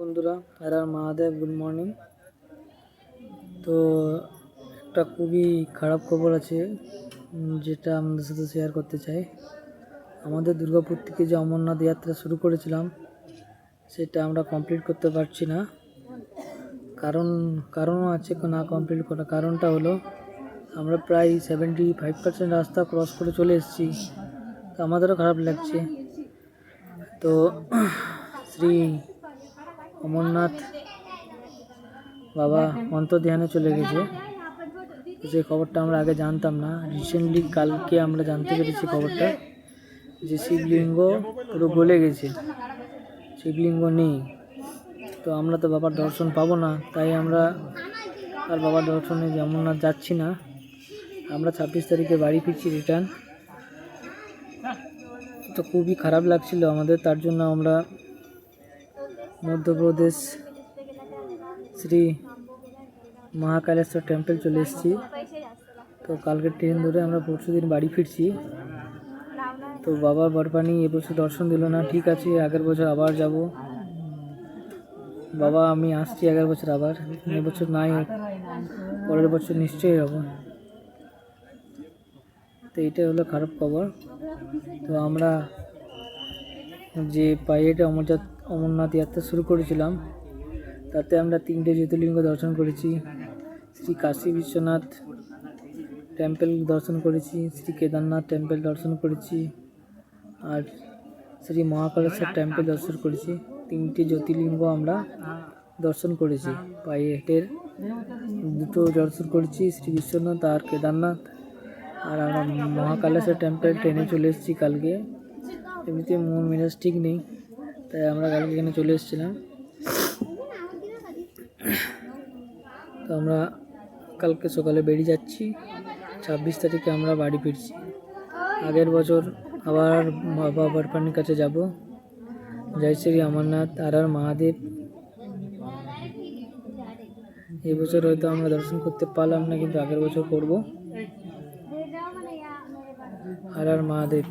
বন্ধুরা আর Mahadev good morning তো একটা খুবই খারাপ খবর আছে যেটা আমাদের সাথে শেয়ার করতে চাই। আমাদের দুর্গাপুর থেকে যে অমরনাথ যাত্রা শুরু করেছিলাম, সেটা আমরা কমপ্লিট করতে পারছি না। কারণ, কারণও আছে, না কমপ্লিট করা কারণটা হলো, আমরা প্রায় সেভেন্টি ফাইভ পার্সেন্ট রাস্তা ক্রস করে চলে এসেছি। তো আমাদেরও খারাপ লাগছে। তো, শ্রী অমরনাথ বাবা অন্তর্ধানে চলে গেছে। সেই খবরটা আমরা আগে জানতাম না রিসেন্টলি কালকে আমরা জানতে পেরেছি খবরটা, যে শিবলিঙ্গ পুরো গলে গেছে, শিবলিঙ্গ নেই। তো আমরা তো বাবার দর্শন পাবো না, তাই আমরা আর বাবার দর্শনে অমরনাথ যাচ্ছি না। আমরা ছাব্বিশ তারিখে বাড়ি ফিরছি রিটার্ন তো খুবই খারাপ লাগছিল আমাদের, তার জন্য আমরা মধ্যপ্রদেশ শ্রী মহাকালেশ্বর টেম্পল চলে এসেছি। তো কালকে ট্রেন ধরে আমরা পরশু দিন বাড়ি ফিরছি। তো বাবা বরপানি এবছর দর্শন দিল না। ঠিক আছে, আগের বছর আবার যাব। বাবা, আমি আসছি আগের বছর আবার। এবছর নাই, পরের বছর নিশ্চয়ই যাব তো এইটাই হলো খারাপ খবর। তো আমরা যে পাইয়েটে অমরজাত অমরনাথ যাত্রা শুরু করেছিলাম। তাতে আমরা তিনটে জ্যোতির্লিঙ্গ দর্শন করেছি। শ্রী কাশী বিশ্বনাথ টেম্পল দর্শন করেছি, শ্রী কেদারনাথ টেম্পল দর্শন করেছি, আর শ্রী মহাকালেশ্বর টেম্পল দর্শন করেছি। তিনটি জ্যোতির্লিঙ্গ আমরা দর্শন করেছি। পায়ে হেঁটের দুটো দর্শন করেছি, শ্রী বিশ্বনাথ আর কেদারনাথ। আর আমরা মহাকালেশ্বর টেম্পল ট্রেনে চলে এসেছি কালকে। এমনিতে মন মেজাজ ঠিক নেই। তাই আমরা কালকে এখানে চলে এসেছিলাম। তো আমরা কালকে সকালে বেরিয়ে যাচ্ছি। ছাব্বিশ তারিখে আমরা বাড়ি ফিরছি। আগের বছর আবার বাবা বরপানির কাছে যাব। জয় শ্রী অমরনাথ আর আর মহাদেব। এই বছর হয়তো আমরা দর্শন করতে পারলাম না, কিন্তু আগের বছর করব। আর আর মহাদেব।